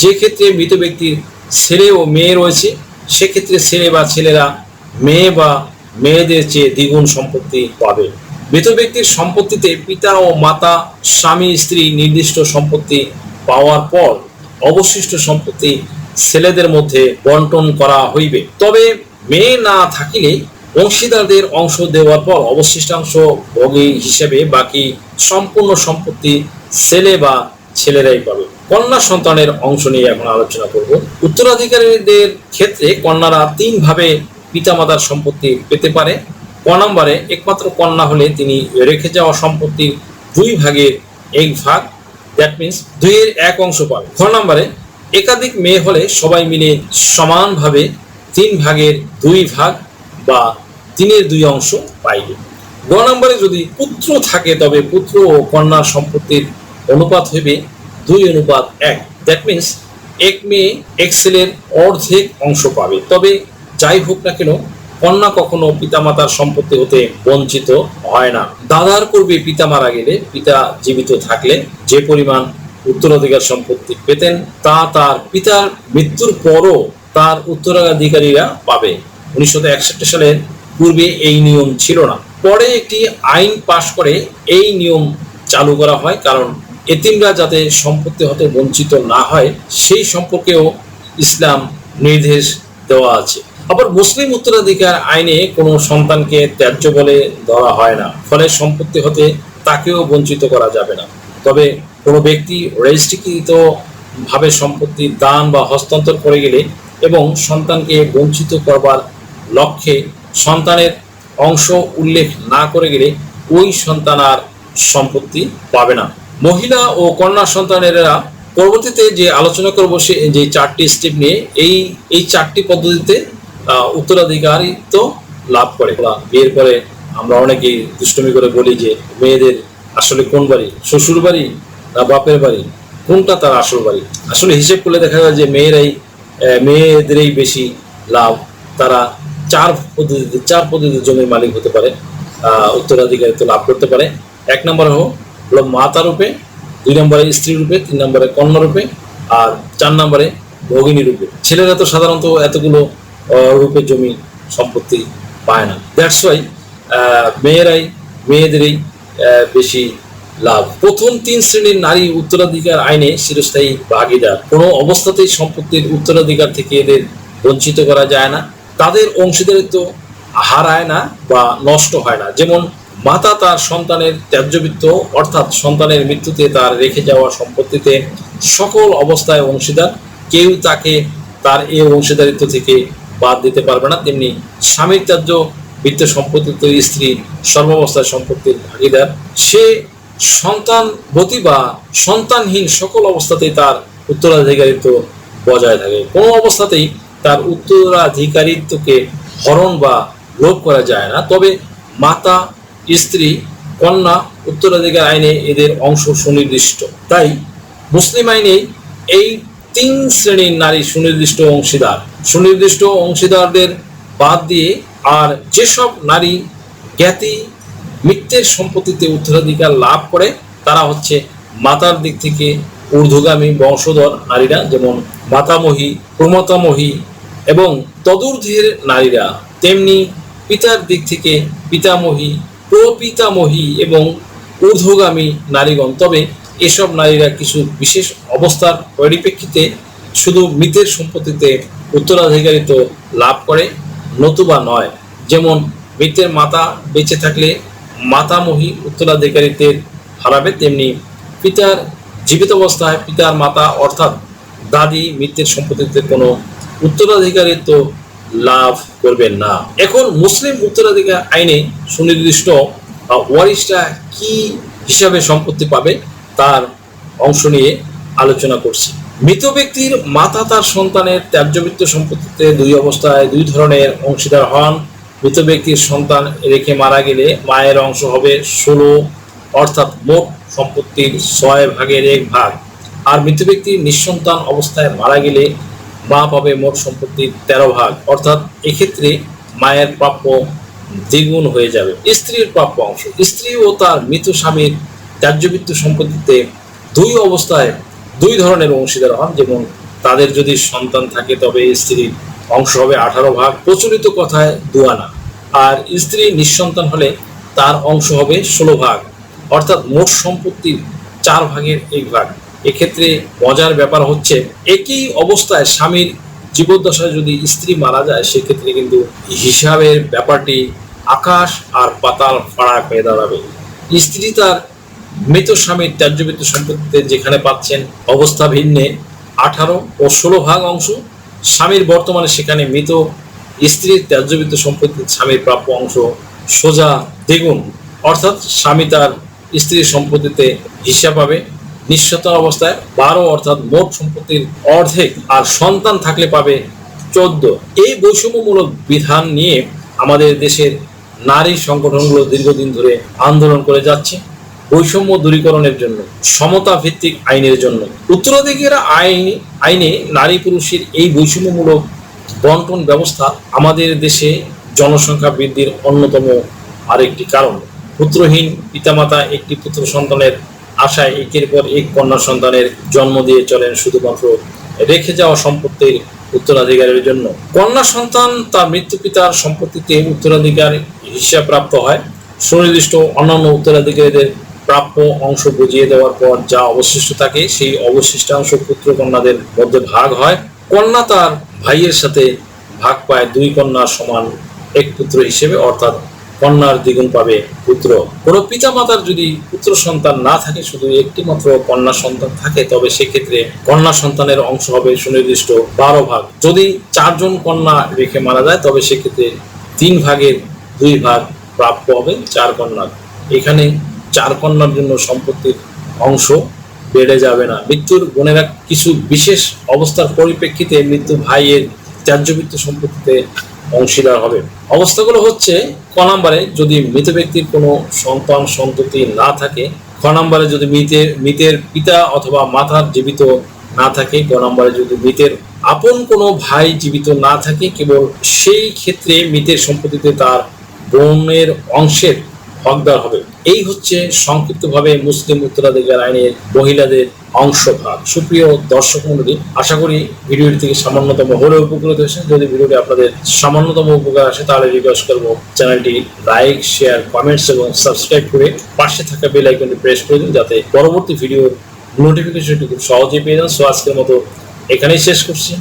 যে ক্ষেত্রে মৃত ব্যক্তির ছেলে ও মেয়ে রয়েছে, সেক্ষেত্রে ছেলে বা ছেলেরা মেয়ে বা মেয়েদের চেয়ে দ্বিগুণ সম্পত্তি পাবে। মৃত ব্যক্তির সম্পত্তিতে পিতা ও মাতা, স্বামী, স্ত্রী নির্দিষ্ট সম্পত্তি পাওয়ার পর অবশিষ্ট সম্পত্তি ছেলেদের মধ্যে বন্টন করা হইবে। তবে মেয়ে না থাকিলে অংশীদারদের অংশ দেওয়ার পর অবশিষ্টাংশ ভোগী হিসেবে বাকি সম্পূর্ণ সম্পত্তি ছেলে বা ছেলেরাই পাবে। কন্যা সন্তানের অংশ নিয়ে এখন আলোচনা করব। উত্তরাধিকারীদের ক্ষেত্রে কন্যারা তিন ভাবে পিতামাতার সম্পত্তি পেতে পারে। ক নম্বরে, একমাত্র কন্যা হলে তিনি রেখে যাওয়া সম্পত্তির দুই ভাগের এক ভাগ দ্যাট মিনস দুইয়ের এক অংশ পাবে। খ নম্বরে, একাধিক মেয়ে হলে সবাই মিলে সমানভাবে তিন ভাগের দুই ভাগ বা তিনের দুই অংশ পাইবে। গ নম্বরে যদি পুত্র থাকে, তবে পুত্র ও কন্যার সম্পত্তির অনুপাত হইবে দুই অনুপাত এক। দ্যাট মিনস এক মেয়ে এক ছেলের অর্ধেক অংশ পাবে। তবে যাই হোক না কেন, কন্যা কখনো পিতামাতার সম্পত্তি হতে বঞ্চিত হয় না। দাদার পূর্বে পিতা মারা গেলে, পিতা জীবিত থাকলে যে পরিমাণ উত্তরাধিকার সম্পত্তি পেতেন, তা তার পিতার মৃত্যুর পরও তার উত্তরাধিকারীরা পাবে। উনিশশো একষট্টি সালের পূর্বে এই নিয়ম ছিল না। পরে একটি আইন পাশ করে এই নিয়ম চালু করা হয়, কারণ এতিমরা যাতে সম্পত্তি হতে বঞ্চিত না হয়, সেই সম্পর্কেও ইসলাম নির্দেশ দেওয়া আছে। আবার মুসলিম উত্তরাধিকার আইনে কোনো সন্তানকে ত্যায্য বলে ধরা হয় না, ফলে সম্পত্তি হতে তাকেও বঞ্চিত করা যাবে না। তবে কোনো ব্যক্তি রেজিস্ট্রিকৃত ভাবে সম্পত্তি দান বা হস্তান্তর করে গেলে এবং সন্তানকে বঞ্চিত করবার লক্ষ্যে সন্তানের অংশ উল্লেখ না করে গেলে ওই সন্তান আর সম্পত্তি পাবে না। মহিলা ও কন্যা সন্তানেরা পরবর্তীতে যে আলোচনা করব সে যে চারটি স্টেপ নিয়ে, এই এই চারটি পদ্ধতিতে উত্তরাধিকারিত্ব লাভ করে। বিয়ের পরে আমরা অনেকেই দুষ্টমি করে বলি যে মেয়েদের আসলে কোন বাড়ি? শ্বশুর বাড়ি না বাপের বাড়ি? কোনটা তার আসল বাড়ি? আসলে হিসেব করলে দেখা যায় যে মেয়েরাই মেয়েদেরই বেশি লাভ। তারা চার পদ্ধতিতে চার পদ্ধতিতে জমির মালিক হতে পারে উত্তরাধিকারিত্ব লাভ করতে পারে। এক নম্বর হলো হলো মাতা রূপে, দুই নম্বরে স্ত্রী রূপে, তিন নম্বরে কন্যা রূপে, আর চার নম্বরে ভগিনী রূপে। ছেলেরা তো সাধারণত এতগুলো রূপে জমি সম্পত্তি পায় না। দ্যাটস ওয়াই মেয়েরাই, মেয়েদেরই বেশি লাভ। প্রথম তিন শ্রেণির নারী উত্তরাধিকার আইনে চিরস্থায়ী ভাগিদার। কোনো অবস্থাতেই সম্পত্তির উত্তরাধিকার থেকে এদের বঞ্চিত করা যায় না। তাদের অংশীদারিত্ব হারায় না বা নষ্ট হয় না। যেমন মাতা তার সন্তানের ত্যায্যবৃত্ত অর্থাৎ সন্তানের মৃত্যুতে তার রেখে যাওয়া সম্পত্তিতে সকল অবস্থায় অংশীদার। কেউ তাকে তার এই অংশীদারিত্ব থেকে বাদ দিতে পারবে না। তেমনি স্বামীর ত্যায্য বৃত্ত সম্পত্তিতে স্ত্রী সর্বাবস্থায় সম্পত্তির ভাগিদার। সে সন্তানবতী বা সন্তানহীন সকল অবস্থাতেই তার উত্তরাধিকারিত্ব বজায় থাকে। কোনো অবস্থাতেই তার উত্তরাধিকারিত্বকে হরণ বা লোপ করা যায় না। তবে মাতা স্ত্রী, কন্যা, উত্তরাধিকার আইনে এদের অংশ সুনির্দিষ্ট। তাই মুসলিম আইনে এই তিন শ্রেণির নারী সুনির্দিষ্ট অংশীদার। সুনির্দিষ্ট অংশীদারদের বাদ দিয়ে আর যেসব নারী জ্ঞাতি মৃত্যের সম্পত্তিতে উত্তরাধিকার লাভ করে, তারা হচ্ছে মাতার দিক থেকে ঊর্ধ্বগামী বংশধর নারীরা, যেমন মাতামহী, প্রমতামহী এবং তদূর্ধ্বের নারীরা। তেমনি পিতার দিক থেকে পিতামহী প্রপিতামহী এবং ঊর্ধ্বগামী নারীগণ। তবে এসব নারীরা কিছু বিশেষ অবস্থার পরিপ্রেক্ষিতে শুধু মৃতের সম্পত্তিতে উত্তরাধিকারিত্ব লাভ করে, নতুবা নয়। যেমন, মৃতের মাতা বেঁচে থাকলে মাতামহী উত্তরাধিকারিত্বের হারাবে, তেমনি পিতার জীবিত অবস্থায় পিতার মাতা অর্থাৎ দাদি মৃতের সম্পত্তিতে কোনো উত্তরাধিকারিত্ব লাভ করবেন না। এখন মুসলিম উত্তরাধিকার আইনে সুনির্দিষ্ট ওয়ারিশরা কি হিসাবে সম্পত্তি পাবে তার অংশ নিয়ে আলোচনা করছি। মৃত ব্যক্তির মাতা তার সন্তানের ত্যায্যবৃত্ত সম্পত্তিতে দুই অবস্থায় দুই ধরনের অংশীদার হন। মৃত ব্যক্তির সন্তান রেখে মারা গেলে মায়ের অংশ হবে ষোলো, অর্থাৎ মোট সম্পত্তির ছয় ভাগের এক ভাগ। আর মৃত ব্যক্তি নিঃসন্তান অবস্থায় মারা গেলে মা পাবে মোট সম্পত্তির তেরো ভাগ। অর্থাৎ এক্ষেত্রে মায়ের প্রাপ্য দ্বিগুণ হয়ে যাবে। স্ত্রীর প্রাপ্য অংশ। স্ত্রী ও তার মৃত স্বামীর ত্যায্যবৃত্ত সম্পত্তিতে দুই অবস্থায় দুই ধরনের অংশীদার হন। যেমন তাদের যদি সন্তান থাকে, তবে স্ত্রীর অংশ হবে আঠারো ভাগ। প্রচলিত কথায় দুয়ানা আর স্ত্রী নিঃসন্তান হলে তার অংশ হবে ষোলো ভাগ। অর্থাৎ মোট সম্পত্তির চার ভাগের এক ভাগ। এক্ষেত্রে মজার ব্যাপার হচ্ছে একই অবস্থায় স্বামীর জীবদ্দশায় যদি স্ত্রী মারা যায়, সেক্ষেত্রে কিন্তু হিসাবের ব্যাপারটি আকাশ আর পাতাল ফাড়া হয়ে দাঁড়াবে। স্ত্রী তার মৃত স্বামীর ত্যায্যবৃত্ত সম্পত্তিতে যেখানে পাচ্ছেন অবস্থা ভিন্নে। আঠারো ও ষোলো ভাগ অংশ স্বামীর বর্তমানে সেখানে মৃত স্ত্রীর ত্যায্যবৃত্ত সম্পত্তির স্বামীর প্রাপ্য অংশ সোজা দ্বিগুণ। অর্থাৎ স্বামী তার স্ত্রীর সম্পত্তিতে হিসাব পাবে। নিঃসন্তান অবস্থায় বারো অর্থাৎ মোট সম্পত্তির অর্ধেক আর সন্তান থাকলে পাবে চোদ্দ। এই বৈষম্যমূলক বিধান নিয়ে আমাদের দেশের নারী সংগঠনগুলো দীর্ঘদিন ধরে আন্দোলন করে যাচ্ছে বৈষম্য দূরীকরণের জন্য, সমতা ভিত্তিক আইনের জন্য। উত্তরাধিকার আইন, আইনে নারী পুরুষের এই বৈষম্যমূলক বন্টন ব্যবস্থা আমাদের দেশে জনসংখ্যা বৃদ্ধির অন্যতম আরেকটি কারণ। পুত্রহীন পিতামাতা একটি পুত্র সন্তানের আশায় একের পর এক কন্যা সন্তানের জন্ম দিয়ে চলেন শুধুমাত্র রেখে যাওয়া সম্পত্তির উত্তরাধিকারের জন্য। কন্যা সন্তান তার মৃত্যু পিতার সম্পত্তিতে উত্তরাধিকার হিসাব প্রাপ্ত হয়। সুনির্দিষ্ট অন্যান্য উত্তরাধিকারীদের প্রাপ্য অংশ বুঝিয়ে দেওয়ার পর যা অবশিষ্ট থাকে সেই অবশিষ্টাংশ পুত্র কন্যাদের মধ্যে ভাগ হয়। কন্যা তার ভাইয়ের সাথে ভাগ পায় দুই কন্যার সমান এক পুত্র হিসেবে, অর্থাৎ কন্যার দ্বিগুণ পাবে পুত্র। কোনো পিতা মাতার যদি পুত্র সন্তান না থাকে, শুধু একটি মাত্র কন্যা সন্তান থাকে, তবে সেক্ষেত্রে কন্যা সন্তানের অংশ হবে সুনির্দিষ্ট বারো ভাগ। যদি চারজন কন্যা রেখে মারা যায়, তবে সেক্ষেত্রে তিন ভাগের দুই ভাগ প্রাপ্য হবে চার কন্যার। এখানে চার কন্যার জন্য সম্পত্তির অংশ বেড়ে যাবে না। মৃত্যুর বোনেরা কিছু বিশেষ অবস্থার পরিপ্রেক্ষিতে মৃত্যু ভাইয়ের ত্যায্যবৃত্ত সম্পত্তিতে অংশীদার হবে। অবস্থাগুলো হচ্ছে, ক নাম্বারে যদি মৃত ব্যক্তির কোনো সন্তান সন্ততি না থাকে, খ নাম্বারে যদি মৃতের মৃতের পিতা অথবা মাতার জীবিত না থাকে, ক নাম্বারে যদি মৃতের আপন কোনো ভাই জীবিত না থাকে, কেবল সেই ক্ষেত্রে মৃতের সম্পত্তিতে তার বোনের অংশের হকদার হবে। এই হচ্ছে সংক্ষিপ্তভাবে মুসলিম উত্তরাধিকার আইনের মহিলাদের অংশভাগ। সুপ্রিয় দর্শক মন্ডলী, আশা করি ভিডিওটি থেকে সামান্যতম হলেও উপকৃত হয়েছে যদি ভিডিওটি আপনাদের সামান্যতম উপকার আসে, তাহলে রিকোয়েস্ট করব চ্যানেলটি লাইক, শেয়ার, কমেন্টস এবং সাবস্ক্রাইব করে পাশে থাকা বেল আইকনটি প্রেস করে দিন, যাতে পরবর্তী ভিডিওর নোটিফিকেশনটি খুব সহজেই পেয়ে যান। সো আজকের মতো এখানেই শেষ করছি।